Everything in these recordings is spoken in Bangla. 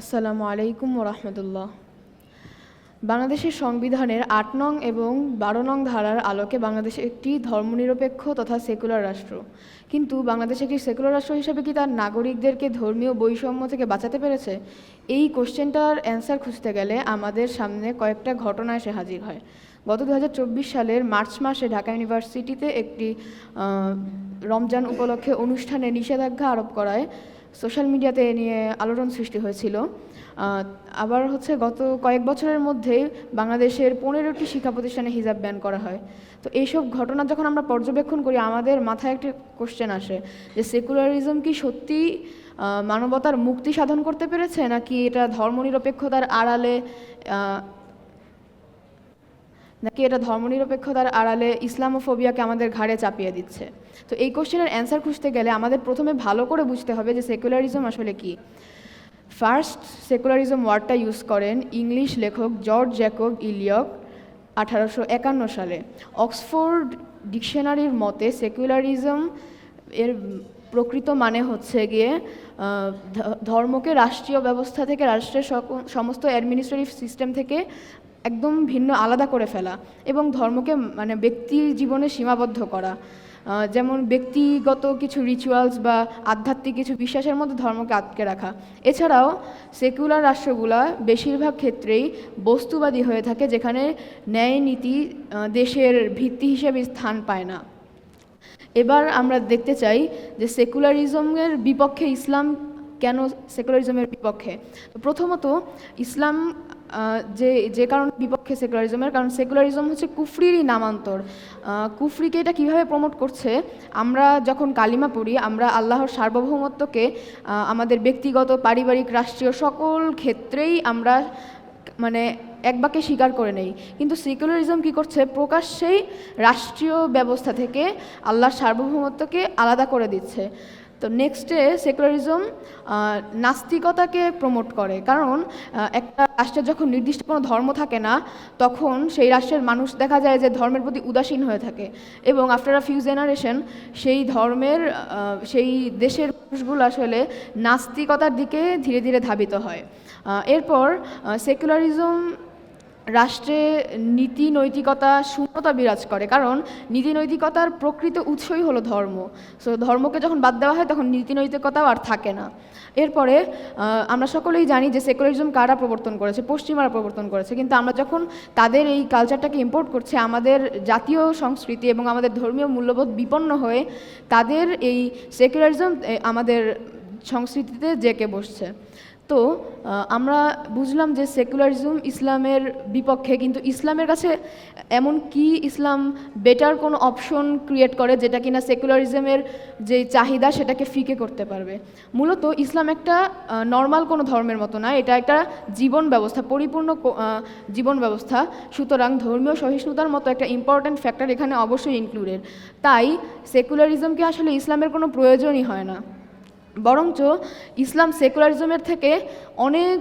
আসসালামু আলাইকুম রহমতুল্লাহ বাংলাদেশের সংবিধানের আট নং এবং বারো নং ধারার আলোকে বাংলাদেশ একটি ধর্মনিরপেক্ষ তথা সেকুলার রাষ্ট্র। কিন্তু বাংলাদেশ একটি সেকুলার রাষ্ট্র হিসেবে কি তার নাগরিকদেরকে ধর্মীয় বৈষম্য থেকে বাঁচাতে পেরেছে? এই কোশ্চেনটার অ্যান্সার খুঁজতে গেলে আমাদের সামনে কয়েকটা ঘটনা এসে হাজির হয়। গত দু হাজার চব্বিশ সালের মার্চ মাসে ঢাকা ইউনিভার্সিটিতে একটি রমজান উপলক্ষে অনুষ্ঠানে নিষেধাজ্ঞা আরোপ করায় সোশ্যাল মিডিয়াতে নিয়ে আলোড়ন সৃষ্টি হয়েছিল। আবার হচ্ছে গত কয়েক বছরের মধ্যেই বাংলাদেশের পনেরোটি শিক্ষা প্রতিষ্ঠানে হিজাব ব্যান করা হয়। তো এইসব ঘটনা যখন আমরা পর্যবেক্ষণ করি, আমাদের মাথায় একটি কোশ্চেন আসে যে সেকুলারিজম কি সত্যি মানবতার মুক্তি সাধন করতে পেরেছে, নাকি এটা ধর্মনিরপেক্ষতার আড়ালে নাকি এটা ধর্মনিরপেক্ষতার আড়ালে ইসলামোফোবিয়াকে আমাদের ঘাড়ে চাপিয়ে দিচ্ছে? তো এই কোশ্চেনের অ্যান্সার খুঁজতে গেলে আমাদের প্রথমে ভালো করে বুঝতে হবে যে সেকুলারিজম আসলে কি। ফার্স্ট সেকুলারিজম ওয়ার্ডটা ইউজ করেন ইংলিশ লেখক জর্জ জ্যাকব ইলিয়ক আঠারোশো একান্ন সালে। অক্সফোর্ড ডিকশনারির মতে সেকুলারিজম এর প্রকৃত মানে হচ্ছে গিয়ে ধর্মকে রাষ্ট্রীয় ব্যবস্থা থেকে রাষ্ট্রের সমস্ত অ্যাডমিনিস্ট্রেটিভ সিস্টেম থেকে একদম ভিন্ন, আলাদা করে ফেলা এবং ধর্মকে মানে ব্যক্তির জীবনে সীমাবদ্ধ করা। যেমন ব্যক্তিগত কিছু রিচুয়ালস বা আধ্যাত্মিক কিছু বিশ্বাসের মধ্যে ধর্মকে আটকে রাখা। এছাড়াও সেকুলার রাষ্ট্রগুলা বেশিরভাগ ক্ষেত্রেই বস্তুবাদী হয়ে থাকে যেখানে ন্যায় নীতি দেশের ভিত্তি হিসেবে স্থান পায় না। এবার আমরা দেখতে চাই যে সেকুলারিজমের বিপক্ষে ইসলাম কেন সেকুলারিজমের বিপক্ষে? প্রথমত ইসলাম যে যে কারণ বিপক্ষে সেকুলারিজমের, কারণ সেকুলারিজম হচ্ছে কুফরিরই নামান্তর। কুফরিকে এটা কীভাবে প্রমোট করছে? আমরা যখন কালিমা পড়ি, আমরা আল্লাহর সার্বভৌমত্বকে আমাদের ব্যক্তিগত, পারিবারিক, রাষ্ট্রীয় সকল ক্ষেত্রেই আমরা মানে এক বাক্যে স্বীকার করে নেই। কিন্তু সেকুলারিজম কি করছে? প্রকাশ্যেই রাষ্ট্রীয় ব্যবস্থা থেকে আল্লাহর সার্বভৌমত্বকে আলাদা করে দিচ্ছে। তো নেক্সটে সেকুলারিজম নাস্তিকতাকে প্রমোট করে। কারণ একটা রাষ্ট্রের যখন নির্দিষ্ট কোনো ধর্ম থাকে না, তখন সেই রাষ্ট্রের মানুষ দেখা যায় যে ধর্মের প্রতি উদাসীন হয়ে থাকে। এবং আফটার আ ফিউ জেনারেশন সেই ধর্মের সেই দেশের মানুষগুলো আসলে নাস্তিকতার দিকে ধীরে ধীরে ধাবিত হয়। এরপর সেকুলারিজম রাষ্ট্রে নীতি নৈতিকতা শূন্যতা বিরাজ করে, কারণ নীতি নৈতিকতার প্রকৃত উৎসই হলো ধর্ম। সো ধর্মকে যখন বাদ দেওয়া হয়, তখন নীতি নৈতিকতাও আর থাকে না। এরপরে আমরা সকলেই জানি যে সেকুলারিজম কারা প্রবর্তন করেছে? পশ্চিমারা প্রবর্তন করেছে। কিন্তু আমরা যখন তাদের এই কালচারটাকে ইম্পোর্ট করছে, আমাদের জাতীয় সংস্কৃতি এবং আমাদের ধর্মীয় মূল্যবোধ বিপন্ন হয়ে, তাদের এই সেকুলারিজম আমাদের সংস্কৃতিতে জেকে বসছে। তো আমরা বুঝলাম যে সেকুলারিজম ইসলামের বিপক্ষে, কিন্তু ইসলামের কাছে এমন কি ইসলাম বেটার কোনো অপশন ক্রিয়েট করে যেটা কিনা সেকুলারিজমের যে চাহিদা সেটাকে ফিকে করতে পারবে? মূলত ইসলাম একটা নর্মাল কোনো ধর্মের মতো না, এটা একটা জীবন ব্যবস্থা, পরিপূর্ণ জীবন ব্যবস্থা। সুতরাং ধর্মীয় সহিষ্ণুতার মতো একটা ইম্পর্ট্যান্ট ফ্যাক্টর এখানে অবশ্যই ইনক্লুডেড তাই সেকুলারিজমকে আসলে ইসলামের কোনো প্রয়োজনই হয় না। বরঞ্চ ইসলাম সেকুলারিজমের থেকে অনেক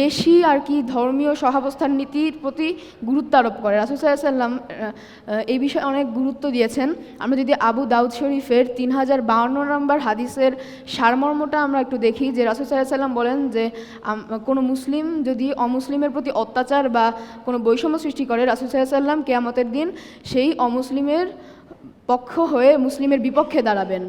বেশি আর কি ধর্মীয় সহাবস্থান নীতির প্রতি গুরুত্ব আরোপ করে। রাসুল সাল্লাম এই বিষয়ে অনেক গুরুত্ব দিয়েছেন। আমরা যদি আবু দাউদ শরীফের তিন হাজার বাউন্ন নম্বর হাদিসের সারমর্মটা আমরা একটু দেখি, যে রাসুল সাল্লাম বলেন যে কোনো মুসলিম যদি অমুসলিমের প্রতি অত্যাচার বা কোনো বৈষম্য সৃষ্টি করে, রাসুল সাল্লাম কেয়ামতের দিন সেই অমুসলিমের পক্ষ হয়ে মুসলিমের বিপক্ষে দাঁড়াবেন।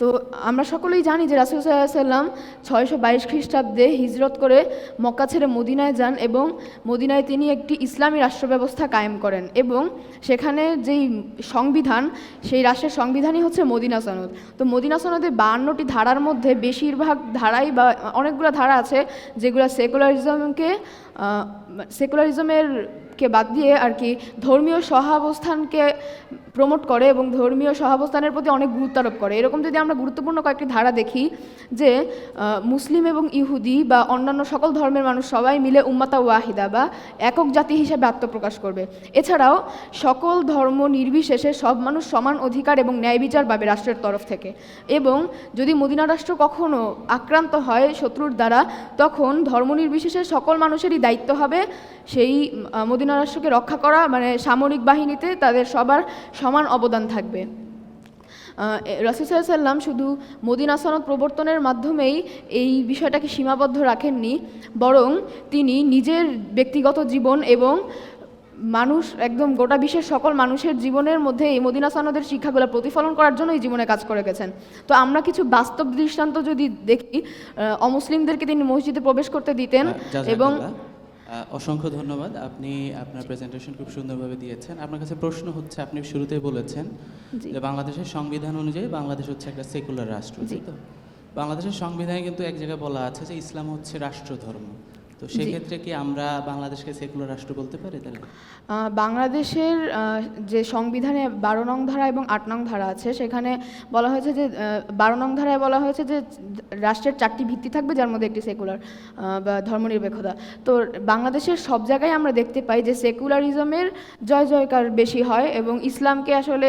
তো আমরা সকলেই জানি যে রাসুল সাল্লাম ছয়শো বাইশ খ্রিস্টাব্দে হিজরত করে মক্কা ছেড়ে মদিনায় যান এবং মদিনায় তিনি একটি ইসলামী রাষ্ট্র ব্যবস্থা কায়েম করেন এবং সেখানে যেই সংবিধান, সেই রাষ্ট্রের সংবিধানই হচ্ছে মদিনা সনদ। তো মদিনা সনদে বাহান্নটি ধারার মধ্যে বেশিরভাগ ধারাই বা অনেকগুলো ধারা আছে যেগুলো সেকুলারিজমকে সেকুলারিজমের কে বাদ দিয়ে আর কি ধর্মীয় সহাবস্থানকে প্রমোট করে এবং ধর্মীয় সহাবস্থানের প্রতি অনেক গুরুত্ব আরোপ করে। এরকম যদি আমরা গুরুত্বপূর্ণ কয়েকটি ধারা দেখি যে মুসলিম এবং ইহুদি বা অন্যান্য সকল ধর্মের মানুষ সবাই মিলে উম্মাতা ওয়াহিদা বা একক জাতি হিসেবে আত্মপ্রকাশ করবে। এছাড়াও সকল ধর্ম নির্বিশেষে সব মানুষ সমান অধিকার এবং ন্যায় বিচার পাবে রাষ্ট্রের তরফ থেকে। এবং যদি মদিনা রাষ্ট্র কখনো আক্রান্ত হয় শত্রুর দ্বারা, তখন ধর্ম নির্বিশেষে সকল মানুষেরই দায়িত্ব হবে সেই মদিনা রাষ্ট্রকে রক্ষা করা মানে সামরিক বাহিনীতে তাদের সবার সমান অবদান থাকবে। রাসুসাল্লাম শুধু মদিনা সনদ প্রবর্তনের মাধ্যমেই এই বিষয়টাকে সীমাবদ্ধ রাখেননি বরং তিনি নিজের ব্যক্তিগত জীবন এবং মানুষ একদম গোটা বিশ্বের সকল মানুষের জীবনের মধ্যে এই মদিনা সনদের শিক্ষাগুলো প্রতিফলন করার জন্য এই জীবনে কাজ করে গেছেন। তো আমরা কিছু বাস্তব দৃষ্টান্ত যদি দেখি অমুসলিমদেরকে তিনি মসজিদে প্রবেশ করতে দিতেন এবং আহ, অসংখ্য ধন্যবাদ। আপনি আপনার প্রেজেন্টেশন খুব সুন্দরভাবে দিয়েছেন। আপনার কাছে প্রশ্ন হচ্ছে আপনি শুরুতে বলেছেন। যে বাংলাদেশের সংবিধান অনুযায়ী বাংলাদেশ হচ্ছে একটা সেকুলার রাষ্ট্র তাই তো? বাংলাদেশের সংবিধানে কিন্তু এক জায়গায় বলা আছে যে ইসলাম হচ্ছে রাষ্ট্র ধর্ম তো সেক্ষেত্রে কি আমরা বাংলাদেশকে সেকুলার রাষ্ট্র বলতে পারি তাহলে? বাংলাদেশের যে সংবিধানে বারো নং ধারা এবং আট নং ধারা আছে সেখানে বলা হয়েছে যে বারো নং ধারায় বলা হয়েছে যে রাষ্ট্রের চারটি ভিত্তি থাকবে যার মধ্যে একটি সেকুলার বা ধর্মনিরপেক্ষতা। তো বাংলাদেশের সব জায়গায় আমরা দেখতে পাই যে সেকুলারিজমের জয় জয়কার বেশি হয় এবং ইসলামকে আসলে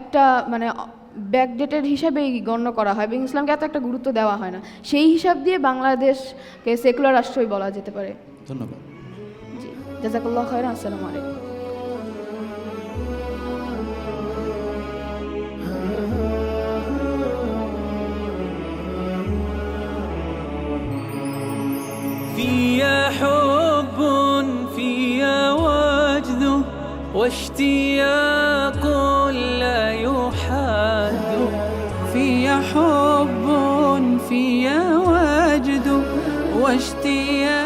একটা মানে ব্যাকডেটেড হিসাবেই গণ্য করা হয় এবং ইসলামকে এত একটা গুরুত্ব দেওয়া হয় না সেই হিসাব দিয়ে বাংলাদেশকে সেকুলার রাষ্ট্রই বলা যেতে পারে ধন্যবাদ জি জাজাকাল্লাহ খায়রান আসসালামু আলাইকুম فيا حب فيا وجد واشتياق واشتياق